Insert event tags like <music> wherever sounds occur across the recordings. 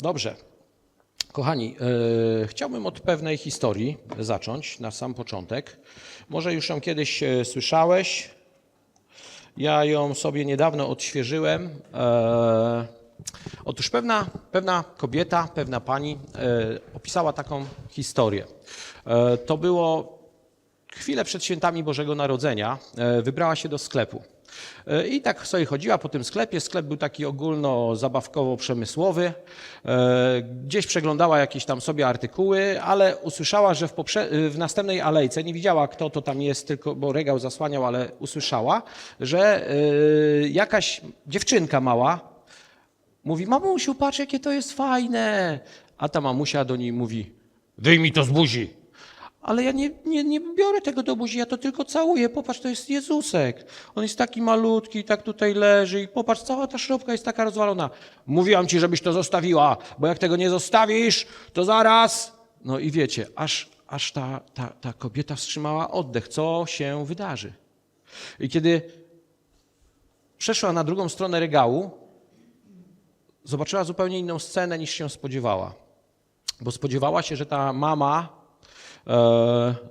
Dobrze. Kochani, e, chciałbym od pewnej historii zacząć na sam początek. Może już ją kiedyś e, słyszałeś. Ja ją sobie niedawno odświeżyłem. E, otóż pewna, pewna kobieta, pewna pani e, opisała taką historię. E, to było chwilę przed świętami Bożego Narodzenia. E, wybrała się do sklepu. E, I tak sobie chodziła po tym sklepie. Sklep był taki ogólno-zabawkowo-przemysłowy. E, Gdzieś przeglądała jakieś tam sobie artykuły, ale usłyszała, że w, poprze- w następnej alejce, nie widziała kto to tam jest, tylko bo regał zasłaniał, ale usłyszała, że e, jakaś dziewczynka mała mówi, mamusiu, patrz jakie to jest fajne. A ta mamusia do niej mówi, wyjmij to z buzi. Ale ja nie, nie, nie biorę tego do buzi, ja to tylko całuję. Popatrz, to jest Jezusek. On jest taki malutki, tak tutaj leży i popatrz, cała ta szropka jest taka rozwalona. Mówiłam ci, żebyś to zostawiła, bo jak tego nie zostawisz, to zaraz... No i wiecie, aż, aż ta, ta, ta kobieta wstrzymała oddech, co się wydarzy. I kiedy przeszła na drugą stronę regału, zobaczyła zupełnie inną scenę niż się spodziewała. Bo spodziewała się, że ta mama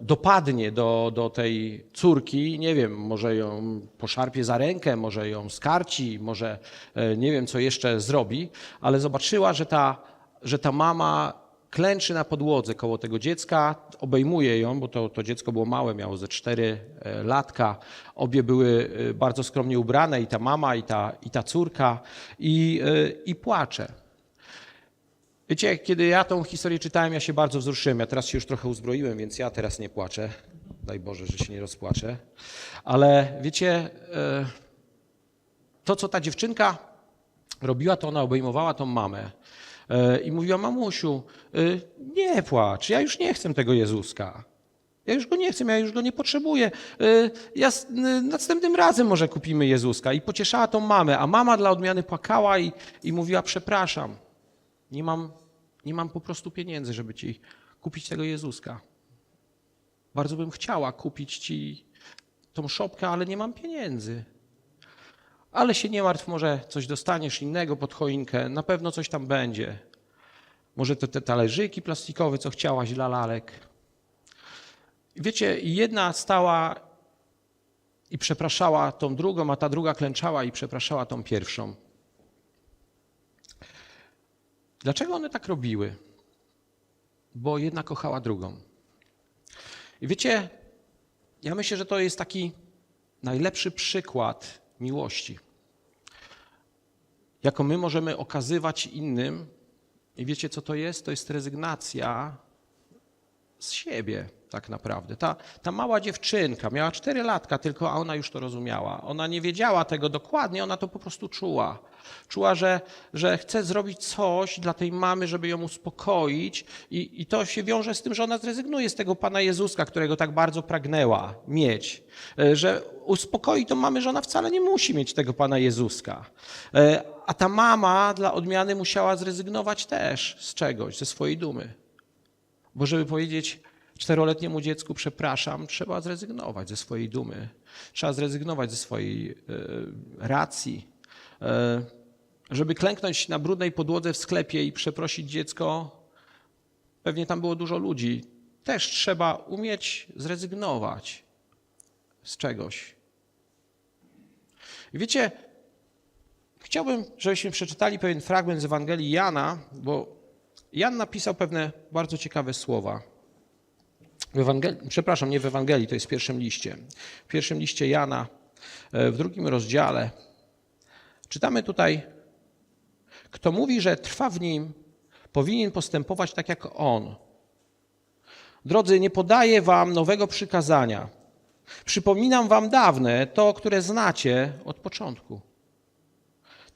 dopadnie do, do tej córki, nie wiem, może ją poszarpie za rękę, może ją skarci, może e, nie wiem, co jeszcze zrobi, ale zobaczyła, że ta, że ta mama klęczy na podłodze koło tego dziecka, obejmuje ją, bo to, to dziecko było małe, miało ze cztery e, latka. Obie były e, bardzo skromnie ubrane, i ta mama, i ta, i ta córka, i, e, i płacze. Wiecie, kiedy ja tą historię czytałem, ja się bardzo wzruszyłem. Ja teraz się już trochę uzbroiłem, więc ja teraz nie płaczę. Daj Boże, że się nie rozpłaczę. Ale wiecie, e, to co ta dziewczynka robiła, to ona obejmowała tą mamę e, i mówiła, mamusiu, e, nie płacz, ja już nie chcę tego Jezuska. Ja już go nie chcę, ja już go nie potrzebuję. Ja następnym razem może kupimy Jezuska. I pocieszała tą mamę, a mama dla odmiany płakała i, i mówiła, przepraszam, nie mam, nie mam po prostu pieniędzy, żeby ci kupić tego Jezuska. Bardzo bym chciała kupić ci tą szopkę, ale nie mam pieniędzy. Ale się nie martw, może coś dostaniesz innego pod choinkę, na pewno coś tam będzie. Może te, te talerzyki plastikowe, co chciałaś dla lalek. Wiecie, jedna stała i przepraszała tą drugą, a ta druga klęczała i przepraszała tą pierwszą. Dlaczego one tak robiły? Bo jedna kochała drugą. I wiecie, ja myślę, że to jest taki najlepszy przykład miłości. Jaką my możemy okazywać innym. I wiecie, co to jest? To jest rezygnacja z siebie, tak naprawdę. Ta, ta mała dziewczynka miała cztery latka tylko, a ona już to rozumiała. Ona nie wiedziała tego dokładnie, ona to po prostu czuła. Czuła, że, że chce zrobić coś dla tej mamy, żeby ją uspokoić, i, i to się wiąże z tym, że ona zrezygnuje z tego Pana Jezuska, którego tak bardzo pragnęła mieć. E, Że uspokoi tą mamę, że ona wcale nie musi mieć tego Pana Jezuska. E, A ta mama dla odmiany musiała zrezygnować też z czegoś, ze swojej dumy. Bo żeby powiedzieć czteroletniemu dziecku przepraszam, trzeba zrezygnować ze swojej dumy. Trzeba zrezygnować ze swojej e, racji. E, żeby klęknąć na brudnej podłodze w sklepie i przeprosić dziecko, pewnie tam było dużo ludzi. Też trzeba umieć zrezygnować z czegoś. Wiecie, chciałbym, żebyśmy przeczytali pewien fragment z Ewangelii Jana, bo Jan napisał pewne bardzo ciekawe słowa. W Ewangelii, przepraszam, nie w Ewangelii, to jest w pierwszym liście. W pierwszym liście Jana, e, w drugim rozdziale, czytamy tutaj, kto mówi, że trwa w nim, powinien postępować tak jak on. Drodzy, nie podaję wam nowego przykazania. Przypominam wam dawne, to, które znacie od początku.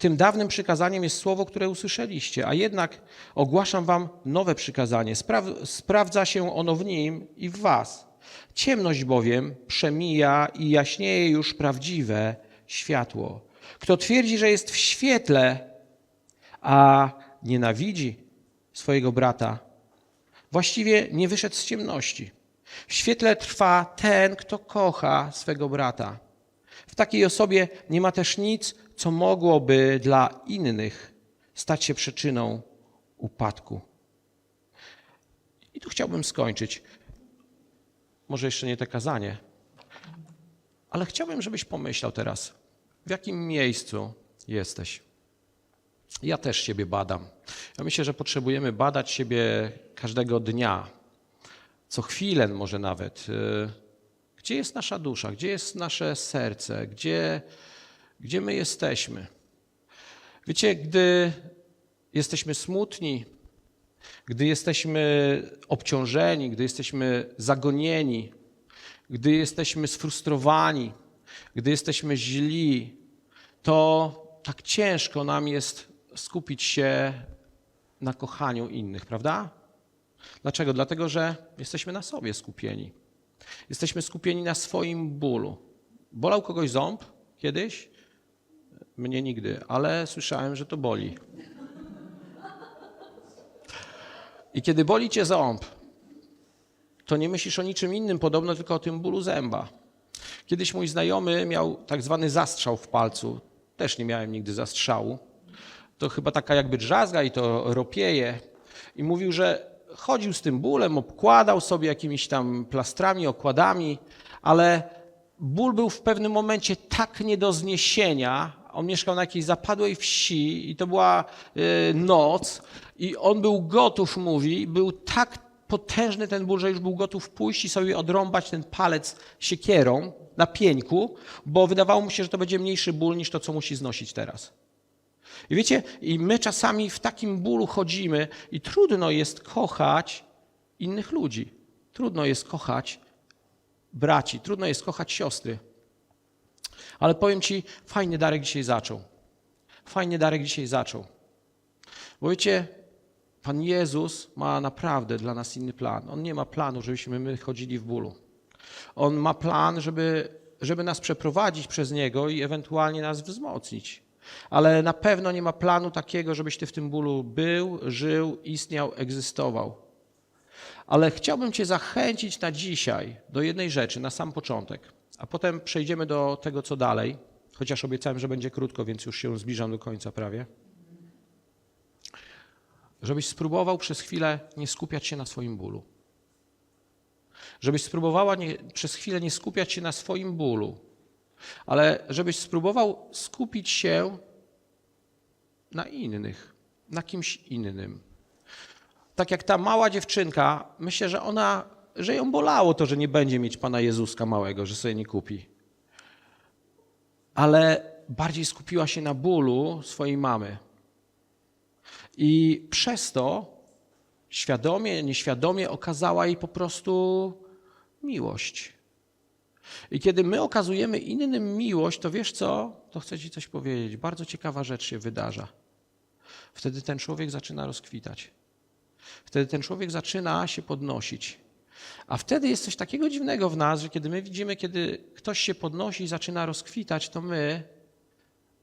Tym dawnym przykazaniem jest słowo, które usłyszeliście, a jednak ogłaszam wam nowe przykazanie. Spraw- sprawdza się ono w nim i w was. Ciemność bowiem przemija i jaśnieje już prawdziwe światło. Kto twierdzi, że jest w świetle, a nienawidzi swojego brata, właściwie nie wyszedł z ciemności. W świetle trwa ten, kto kocha swego brata. W takiej osobie nie ma też nic, co mogłoby dla innych stać się przyczyną upadku. I tu chciałbym skończyć. Może jeszcze nie te kazanie, ale chciałbym, żebyś pomyślał teraz, w jakim miejscu jesteś. Ja też siebie badam. Ja myślę, że potrzebujemy badać siebie każdego dnia, co chwilę może nawet. Y, Gdzie jest nasza dusza? Gdzie jest nasze serce? Gdzie, gdzie my jesteśmy? Wiecie, gdy jesteśmy smutni, gdy jesteśmy obciążeni, gdy jesteśmy zagonieni, gdy jesteśmy sfrustrowani, gdy jesteśmy źli, to tak ciężko nam jest skupić się na kochaniu innych, prawda? Dlaczego? Dlatego, że jesteśmy na sobie skupieni. Jesteśmy skupieni na swoim bólu. Bolał kogoś ząb kiedyś? Mnie nigdy, ale słyszałem, że to boli. I kiedy boli cię ząb, to nie myślisz o niczym innym podobno, tylko o tym bólu zęba. Kiedyś mój znajomy miał tak zwany zastrzał w palcu. Też nie miałem nigdy zastrzału. To chyba taka jakby drzazga i to ropieje. I mówił, że chodził z tym bólem, obkładał sobie jakimiś tam plastrami, okładami, ale ból był w pewnym momencie tak nie do zniesienia. On mieszkał na jakiejś zapadłej wsi i to była y, noc i on był gotów, mówi, był tak potężny ten ból, że już był gotów pójść i sobie odrąbać ten palec siekierą na pieńku, bo wydawało mu się, że to będzie mniejszy ból niż to, co musi znosić teraz. I wiecie, i my czasami w takim bólu chodzimy i trudno jest kochać innych ludzi. Trudno jest kochać braci, trudno jest kochać siostry. Ale powiem ci, fajny Darek dzisiaj zaczął. Fajnie Darek dzisiaj zaczął. Bo wiecie, Pan Jezus ma naprawdę dla nas inny plan. On nie ma planu, żebyśmy my chodzili w bólu. On ma plan, żeby, żeby nas przeprowadzić przez Niego i ewentualnie nas wzmocnić. Ale na pewno nie ma planu takiego, żebyś ty w tym bólu był, żył, istniał, egzystował. Ale chciałbym Cię zachęcić na dzisiaj do jednej rzeczy, na sam początek, a potem przejdziemy do tego, co dalej, chociaż obiecałem, że będzie krótko, więc już się zbliżam do końca prawie. Żebyś spróbował przez chwilę nie skupiać się na swoim bólu. Żebyś spróbowała nie, przez chwilę nie skupiać się na swoim bólu, ale żebyś spróbował skupić się na innych, na kimś innym. Tak jak ta mała dziewczynka, myślę, że ona, że ją bolało to, że nie będzie mieć Pana Jezuska małego, że sobie nie kupi. Ale bardziej skupiła się na bólu swojej mamy. I przez to świadomie, nieświadomie okazała jej po prostu miłość. I kiedy my okazujemy innym miłość, to wiesz co? To chcę Ci coś powiedzieć. Bardzo ciekawa rzecz się wydarza. Wtedy ten człowiek zaczyna rozkwitać. Wtedy ten człowiek zaczyna się podnosić. A wtedy jest coś takiego dziwnego w nas, że kiedy my widzimy, kiedy ktoś się podnosi i zaczyna rozkwitać, to my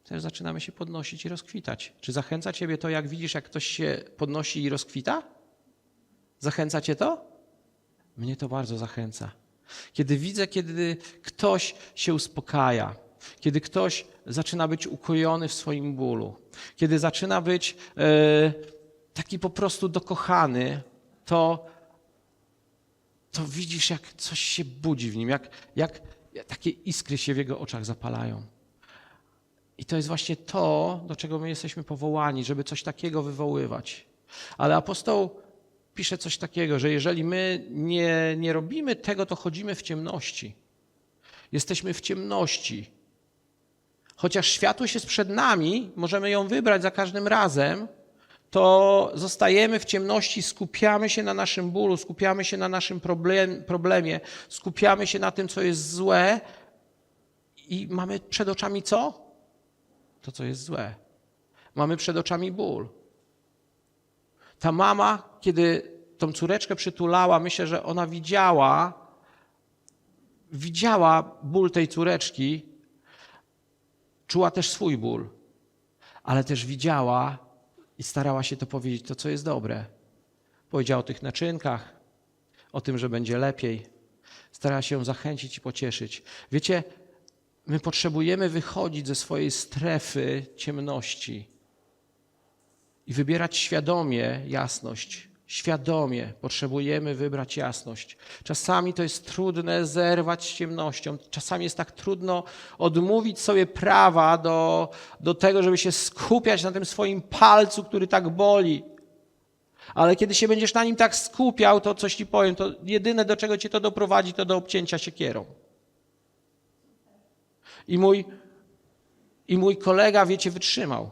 też zaczynamy się podnosić i rozkwitać. Czy zachęca Ciebie to, jak widzisz, jak ktoś się podnosi i rozkwita? Zachęca Cię to? Mnie to bardzo zachęca. Kiedy widzę, kiedy ktoś się uspokaja, kiedy ktoś zaczyna być ukojony w swoim bólu, kiedy zaczyna być e, taki po prostu dokochany, to, to widzisz, jak coś się budzi w nim, jak, jak, takie iskry się w jego oczach zapalają. I to jest właśnie to, do czego my jesteśmy powołani, żeby coś takiego wywoływać. Ale apostoł pisze coś takiego, że jeżeli my nie, nie robimy tego, to chodzimy w ciemności. Jesteśmy w ciemności. Chociaż światłość jest przed nami, możemy ją wybrać za każdym razem, to zostajemy w ciemności, skupiamy się na naszym bólu, skupiamy się na naszym problem, problemie, skupiamy się na tym, co jest złe i mamy przed oczami co? To, co jest złe. Mamy przed oczami ból. Ta mama, kiedy tą córeczkę przytulała, myślę, że ona widziała, widziała ból tej córeczki, czuła też swój ból, ale też widziała i starała się to powiedzieć, to co jest dobre. Powiedziała o tych naczynkach, o tym, że będzie lepiej. Starała się zachęcić i pocieszyć. Wiecie, my potrzebujemy wychodzić ze swojej strefy ciemności i wybierać świadomie jasność. Świadomie potrzebujemy wybrać jasność. Czasami to jest trudne zerwać z ciemnością. Czasami jest tak trudno odmówić sobie prawa do, do tego, żeby się skupiać na tym swoim palcu, który tak boli. Ale kiedy się będziesz na nim tak skupiał, to coś ci powiem, to jedyne do czego cię to doprowadzi, to do obcięcia siekierą. I mój, I mój kolega, wiecie, wytrzymał.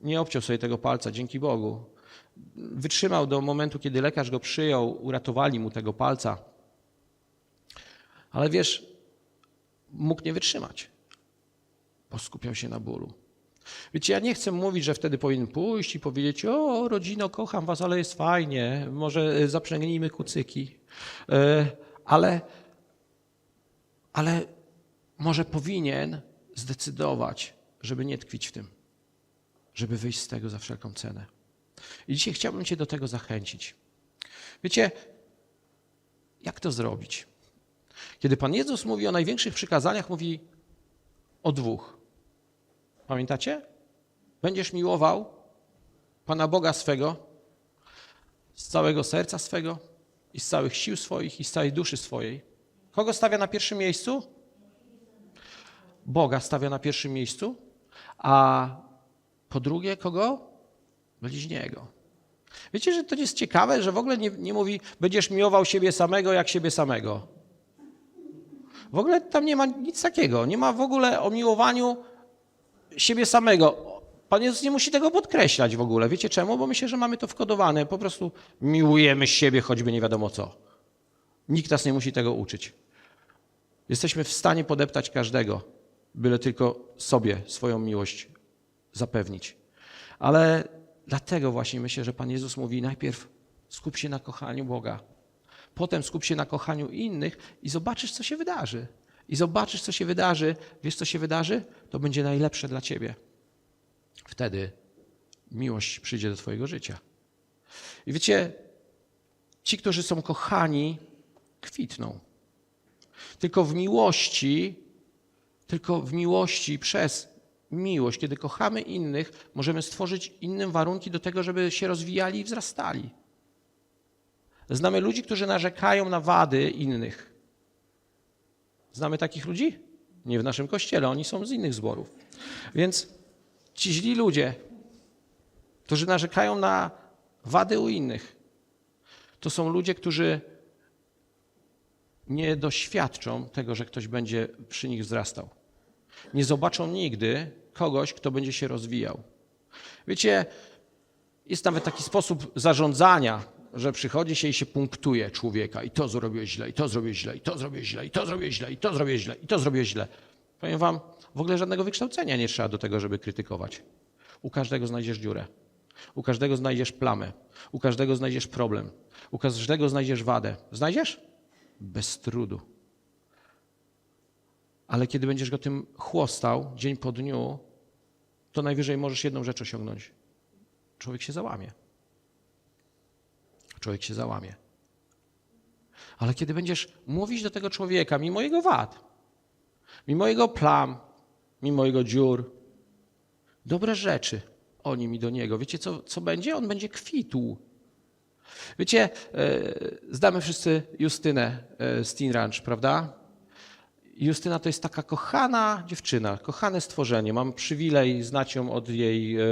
Nie obciął sobie tego palca, dzięki Bogu. Wytrzymał do momentu, kiedy lekarz go przyjął, uratowali mu tego palca. Ale wiesz, mógł nie wytrzymać, bo skupiał się na bólu. Wiecie, ja nie chcę mówić, że wtedy powinien pójść i powiedzieć: O, rodzino, kocham was, ale jest fajnie, może zaprzęgnijmy kucyki. E, Ale, ale może powinien zdecydować, żeby nie tkwić w tym, żeby wyjść z tego za wszelką cenę. I dzisiaj chciałbym Cię do tego zachęcić. Wiecie, jak to zrobić? Kiedy Pan Jezus mówi o największych przykazaniach, mówi o dwóch. Pamiętacie? Będziesz miłował Pana Boga swego z całego serca swego i z całych sił swoich i z całej duszy swojej. Kogo stawia na pierwszym miejscu? Boga stawia na pierwszym miejscu, a po drugie kogo? Bliźniego. Wiecie, że to jest ciekawe, że w ogóle nie, nie mówi, będziesz miłował siebie samego jak siebie samego. W ogóle tam nie ma nic takiego. Nie ma w ogóle o miłowaniu siebie samego. Pan Jezus nie musi tego podkreślać w ogóle. Wiecie czemu? Bo myślę, że mamy to wkodowane. Po prostu miłujemy siebie, choćby nie wiadomo co. Nikt nas nie musi tego uczyć. Jesteśmy w stanie podeptać każdego, byle tylko sobie swoją miłość zapewnić. Ale dlatego właśnie myślę, że Pan Jezus mówi najpierw skup się na kochaniu Boga, potem skup się na kochaniu innych i zobaczysz, co się wydarzy. I zobaczysz, co się wydarzy. Wiesz, co się wydarzy? To będzie najlepsze dla ciebie. Wtedy miłość przyjdzie do twojego życia. I wiecie, ci, którzy są kochani, kwitną. Tylko w miłości, tylko w miłości przez miłość, kiedy kochamy innych, możemy stworzyć innym warunki do tego, żeby się rozwijali i wzrastali. Znamy ludzi, którzy narzekają na wady innych. Znamy takich ludzi? Nie w naszym kościele, oni są z innych zborów. Więc ci źli ludzie, którzy narzekają na wady u innych, to są ludzie, którzy nie doświadczą tego, że ktoś będzie przy nich wzrastał. Nie zobaczą nigdy kogoś, kto będzie się rozwijał. Wiecie, jest nawet taki sposób zarządzania, że przychodzi się i się punktuje człowieka i to zrobiłeś źle, i to zrobiłeś źle, i to zrobiłeś źle, i to zrobiłeś źle, i to zrobiłeś źle, i to zrobiłeś źle. Powiem wam, w ogóle żadnego wykształcenia nie trzeba do tego, żeby krytykować. U każdego znajdziesz dziurę. U każdego znajdziesz plamę. U każdego znajdziesz problem. U każdego znajdziesz wadę. Znajdziesz? Bez trudu. Ale kiedy będziesz go tym chłostał dzień po dniu, to najwyżej możesz jedną rzecz osiągnąć. Człowiek się załamie. Człowiek się załamie. Ale kiedy będziesz mówić do tego człowieka, mimo jego wad, mimo jego plam, mimo jego dziur, dobre rzeczy o nim i do niego, wiecie co, co będzie? On będzie kwitł. Wiecie, e, znamy wszyscy Justynę e, z Teen Ranch, prawda? Justyna to jest taka kochana dziewczyna, kochane stworzenie. Mam przywilej znać ją od jej e,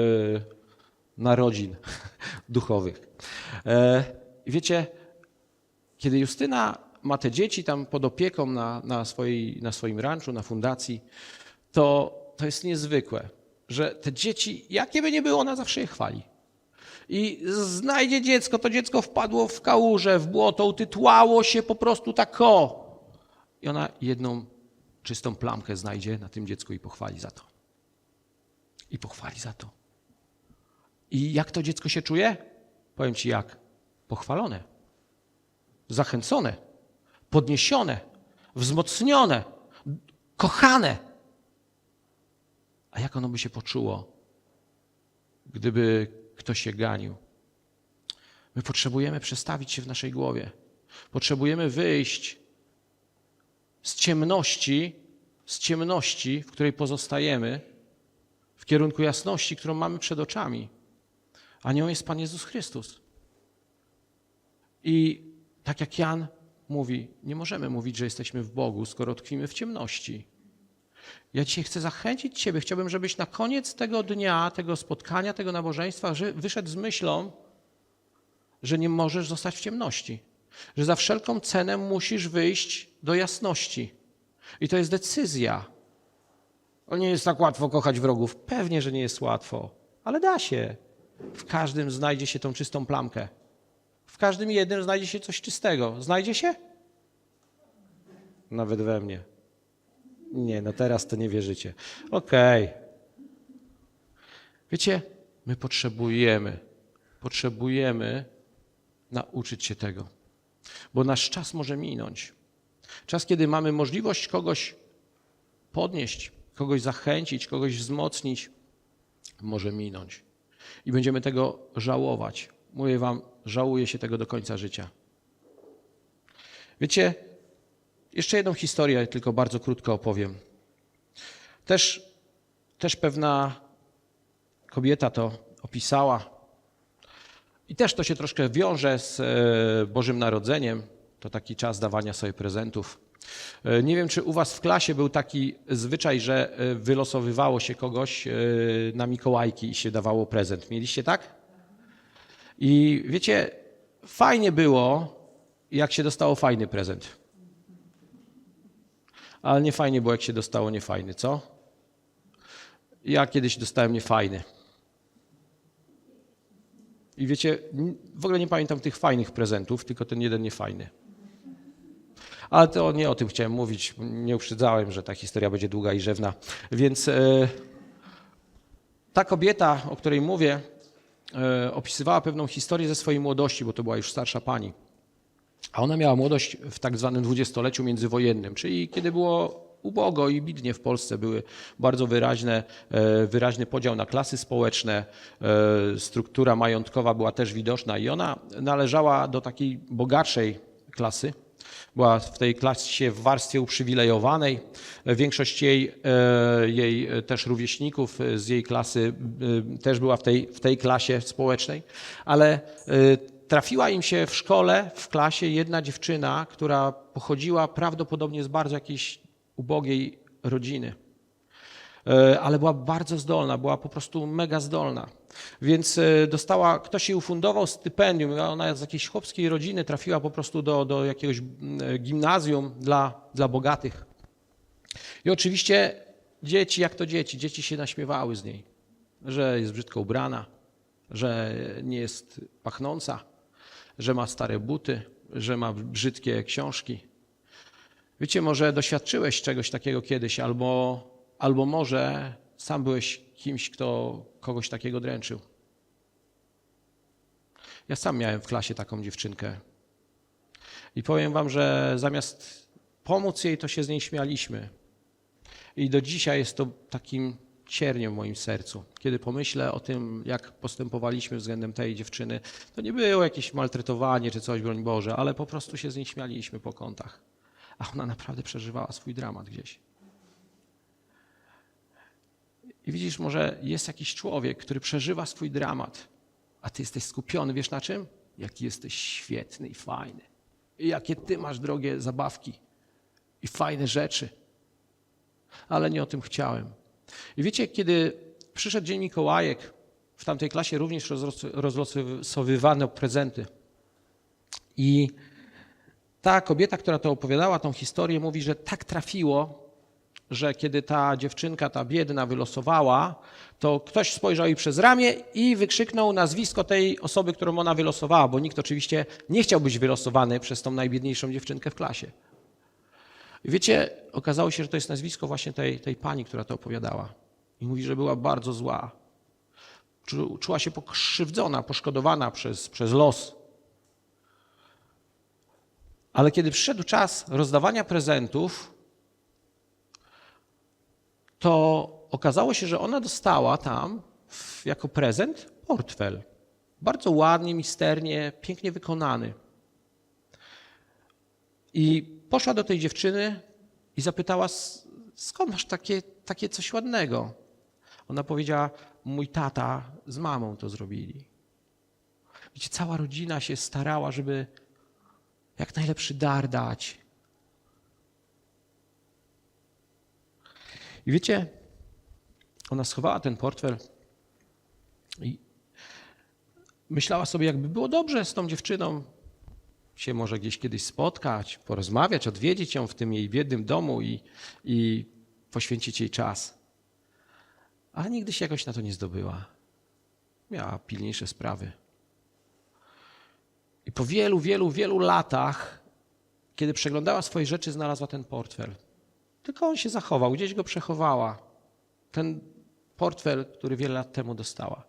narodzin <laughs> duchowych. E, wiecie, kiedy Justyna ma te dzieci tam pod opieką na, na, swojej, na swoim ranczu, na fundacji, to, to jest niezwykłe, że te dzieci, jakie by nie było, ona zawsze je chwali. I znajdzie dziecko, to dziecko wpadło w kałużę, w błoto, utytłało się po prostu tak o. I ona jedną czystą plamkę znajdzie na tym dziecku i pochwali za to. I pochwali za to. I jak to dziecko się czuje? Powiem ci jak. Pochwalone, zachęcone, podniesione, wzmocnione, kochane. A jak ono by się poczuło, gdyby ktoś się ganił? My potrzebujemy przestawić się w naszej głowie. Potrzebujemy wyjść z ciemności, z ciemności, w której pozostajemy, w kierunku jasności, którą mamy przed oczami. a nią jest Pan Jezus Chrystus. I tak jak Jan mówi, nie możemy mówić, że jesteśmy w Bogu, skoro tkwimy w ciemności. Ja dzisiaj chcę zachęcić Ciebie, chciałbym, żebyś na koniec tego dnia, tego spotkania, tego nabożeństwa że wyszedł z myślą, że nie możesz zostać w ciemności, że za wszelką cenę musisz wyjść do jasności. I to jest decyzja. O nie jest tak łatwo kochać wrogów. Pewnie, że nie jest łatwo, ale da się. W każdym znajdzie się tą czystą plamkę. W każdym jednym znajdzie się coś czystego. Znajdzie się? Nawet we mnie. Nie, no teraz to nie wierzycie. Okej. Wiecie, my potrzebujemy, potrzebujemy nauczyć się tego, bo nasz czas może minąć. Czas, kiedy mamy możliwość kogoś podnieść, kogoś zachęcić, kogoś wzmocnić, może minąć. I będziemy tego żałować. Mówię Wam, żałuję się tego do końca życia. Wiecie, jeszcze jedną historię, tylko bardzo krótko opowiem. Też, też pewna kobieta to opisała. I też to się troszkę wiąże z e, Bożym Narodzeniem. To taki czas dawania sobie prezentów. E, Nie wiem, czy u Was w klasie był taki zwyczaj, że e, wylosowywało się kogoś na Mikołajki i się dawało prezent. Mieliście tak? I wiecie, fajnie było, jak się dostało fajny prezent. Ale nie fajnie było, jak się dostało niefajny, co? Ja kiedyś dostałem niefajny. I wiecie, w ogóle nie pamiętam tych fajnych prezentów, tylko ten jeden niefajny. Ale to nie o tym chciałem mówić. Nie uprzedzałem, że ta historia będzie długa i rzewna. Więc e, ta kobieta, o której mówię, e, opisywała pewną historię ze swojej młodości, bo to była już starsza pani. A ona miała młodość w tak zwanym dwudziestoleciu międzywojennym, czyli kiedy było ubogo i bidnie w Polsce, były bardzo wyraźne, e, wyraźny podział na klasy społeczne, e, struktura majątkowa była też widoczna i ona należała do takiej bogatszej klasy. Była w tej klasie w warstwie uprzywilejowanej. Większość jej, e, jej też rówieśników z jej klasy e, też była w tej, w tej klasie społecznej, ale e, trafiła im się w szkole, w klasie jedna dziewczyna, która pochodziła prawdopodobnie z bardzo jakiejś ubogiej rodziny. E, Ale była bardzo zdolna, była po prostu mega zdolna. Więc e, dostała, ktoś jej ufundował stypendium, ona z jakiejś chłopskiej rodziny trafiła po prostu do, do jakiegoś mm, e, gimnazjum dla, dla bogatych. I oczywiście dzieci, jak to dzieci, dzieci się naśmiewały z niej, że jest brzydko ubrana, że nie jest pachnąca, że ma stare buty, że ma brzydkie książki. Wiecie, może doświadczyłeś czegoś takiego kiedyś, albo, albo może sam byłeś kimś, kto kogoś takiego dręczył. Ja sam miałem w klasie taką dziewczynkę. I powiem wam, że zamiast pomóc jej, to się z niej śmialiśmy. I do dzisiaj jest to takim cierniem w moim sercu. Kiedy pomyślę o tym, jak postępowaliśmy względem tej dziewczyny, to nie było jakieś maltretowanie czy coś, broń Boże, ale po prostu się z niej śmialiśmy po kątach. A ona naprawdę przeżywała swój dramat gdzieś. I widzisz, może jest jakiś człowiek, który przeżywa swój dramat, a ty jesteś skupiony, wiesz na czym? Jaki jesteś świetny i fajny. I jakie ty masz drogie zabawki i fajne rzeczy. Ale nie o tym chciałem. I wiecie, kiedy przyszedł Dzień Mikołajek, w tamtej klasie również rozlos- rozlosowywano prezenty. I ta kobieta, która to opowiadała, tą historię, mówi, że tak trafiło, że kiedy ta dziewczynka, ta biedna wylosowała, to ktoś spojrzał jej przez ramię i wykrzyknął nazwisko tej osoby, którą ona wylosowała, bo nikt oczywiście nie chciał być wylosowany przez tą najbiedniejszą dziewczynkę w klasie. Wiecie, okazało się, że to jest nazwisko właśnie tej, tej pani, która to opowiadała. I mówi, że była bardzo zła. Czu- Czuła się pokrzywdzona, poszkodowana przez, przez los. Ale kiedy przyszedł czas rozdawania prezentów, to okazało się, że ona dostała tam jako prezent portfel. Bardzo ładnie, misternie, pięknie wykonany. I poszła do tej dziewczyny i zapytała, "S- skąd masz takie, takie coś ładnego? Ona powiedziała, mój tata z mamą to zrobili. Wiecie, cała rodzina się starała, żeby jak najlepszy dar dać. I wiecie, ona schowała ten portfel i myślała sobie, jakby było dobrze z tą dziewczyną się może gdzieś kiedyś spotkać, porozmawiać, odwiedzić ją w tym jej biednym domu i, i poświęcić jej czas. Ale nigdy się jakoś na to nie zdobyła. Miała pilniejsze sprawy. I po wielu, wielu, wielu latach, kiedy przeglądała swoje rzeczy, znalazła ten portfel. Tylko on się zachował, gdzieś go przechowała. Ten portfel, który wiele lat temu dostała.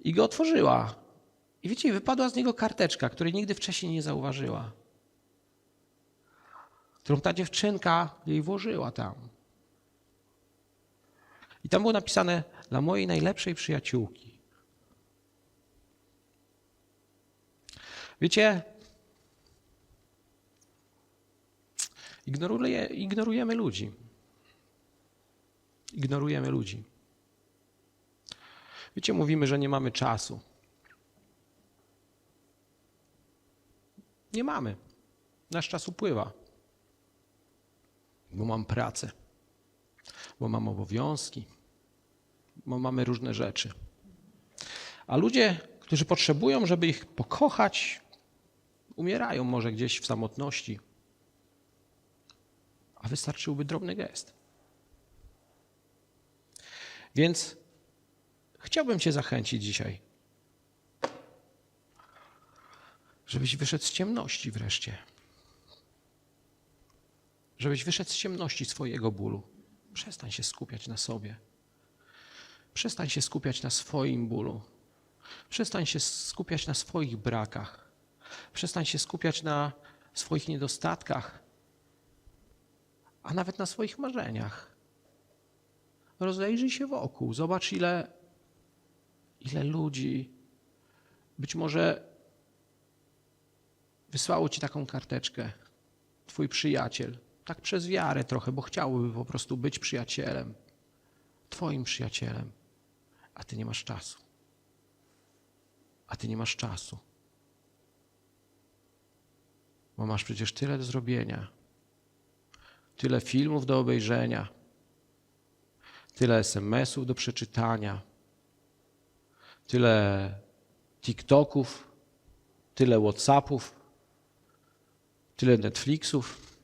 I go otworzyła. I wiecie, wypadła z niego karteczka, której nigdy wcześniej nie zauważyła. Którą ta dziewczynka jej włożyła tam. I tam było napisane dla mojej najlepszej przyjaciółki. Wiecie, ignoruje, ignorujemy ludzi. Ignorujemy ludzi. Wiecie, mówimy, że nie mamy czasu. Nie mamy. Nasz czas upływa. Bo mam pracę, bo mam obowiązki, bo mamy różne rzeczy. A ludzie, którzy potrzebują, żeby ich pokochać, umierają może gdzieś w samotności. A wystarczyłby drobny gest. Więc chciałbym Cię zachęcić dzisiaj, żebyś wyszedł z ciemności wreszcie. Żebyś wyszedł z ciemności swojego bólu. Przestań się skupiać na sobie. Przestań się skupiać na swoim bólu. Przestań się skupiać na swoich brakach. Przestań się skupiać na swoich niedostatkach, a nawet na swoich marzeniach. Rozejrzyj się wokół, zobacz, ile, ile ludzi być może wysłało ci taką karteczkę. Twój przyjaciel, tak przez wiarę trochę, bo chciałby po prostu być przyjacielem, Twoim przyjacielem, a Ty nie masz czasu. A Ty nie masz czasu. Bo masz przecież tyle do zrobienia, tyle filmów do obejrzenia, tyle SMS-ów do przeczytania, tyle TikToków, tyle WhatsAppów, tyle Netflixów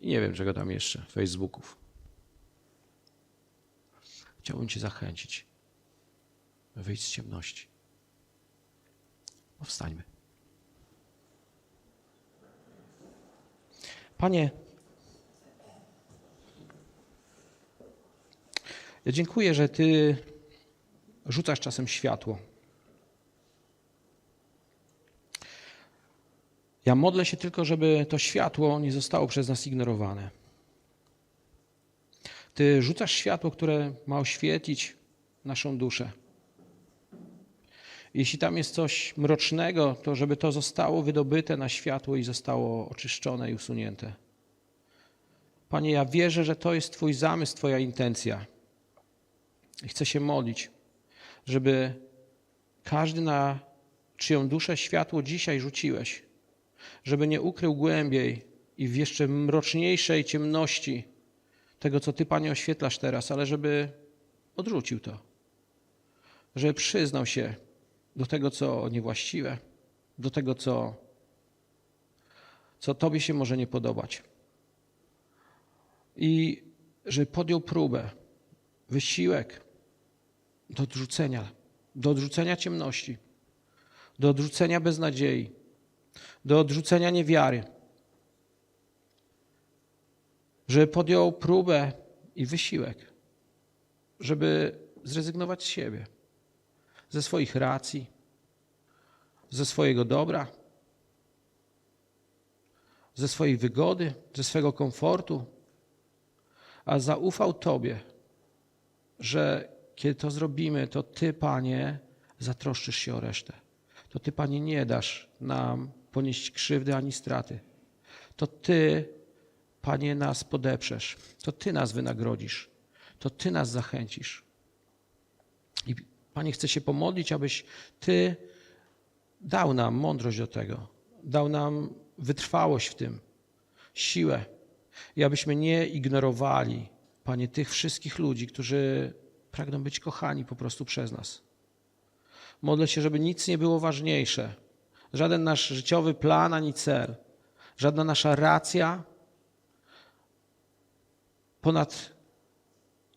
i nie wiem czego tam jeszcze, Facebooków. Chciałbym Cię zachęcić. Wyjdź z ciemności. Powstańmy. Panie, ja dziękuję, że Ty rzucasz czasem światło. Ja modlę się tylko, żeby to światło nie zostało przez nas ignorowane. Ty rzucasz światło, które ma oświetlić naszą duszę. Jeśli tam jest coś mrocznego, to żeby to zostało wydobyte na światło i zostało oczyszczone i usunięte. Panie, ja wierzę, że to jest Twój zamysł, Twoja intencja. I chcę się modlić, żeby każdy na czyją duszę światło dzisiaj rzuciłeś, żeby nie ukrył głębiej i w jeszcze mroczniejszej ciemności tego, co Ty, Panie, oświetlasz teraz, ale żeby odrzucił to. Żeby przyznał się do tego, co niewłaściwe, do tego, co, co Tobie się może nie podobać. I żeby podjął próbę, wysiłek do odrzucenia, do odrzucenia ciemności, do odrzucenia beznadziei, do odrzucenia niewiary. Żeby podjął próbę i wysiłek, żeby zrezygnować z siebie, ze swoich racji, ze swojego dobra, ze swojej wygody, ze swojego komfortu, a zaufał Tobie, że kiedy to zrobimy, to Ty, Panie, zatroszczysz się o resztę. To Ty, Panie, nie dasz nam ponieść krzywdy ani straty. To Ty, Panie, nas podeprzesz. To Ty nas wynagrodzisz. To Ty nas zachęcisz. I Panie, chcę się pomodlić, abyś Ty dał nam mądrość do tego, dał nam wytrwałość w tym, siłę. I abyśmy nie ignorowali, Panie, tych wszystkich ludzi, którzy pragną być kochani po prostu przez nas. Modlę się, żeby nic nie było ważniejsze. Żaden nasz życiowy plan ani cel, żadna nasza racja ponad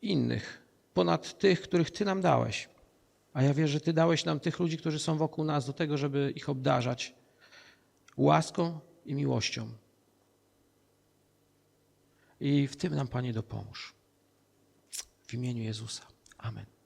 innych, ponad tych, których Ty nam dałeś. A ja wierzę, że Ty dałeś nam tych ludzi, którzy są wokół nas, do tego, żeby ich obdarzać łaską i miłością. I w tym nam, Panie, dopomóż. W imieniu Jezusa. Amen.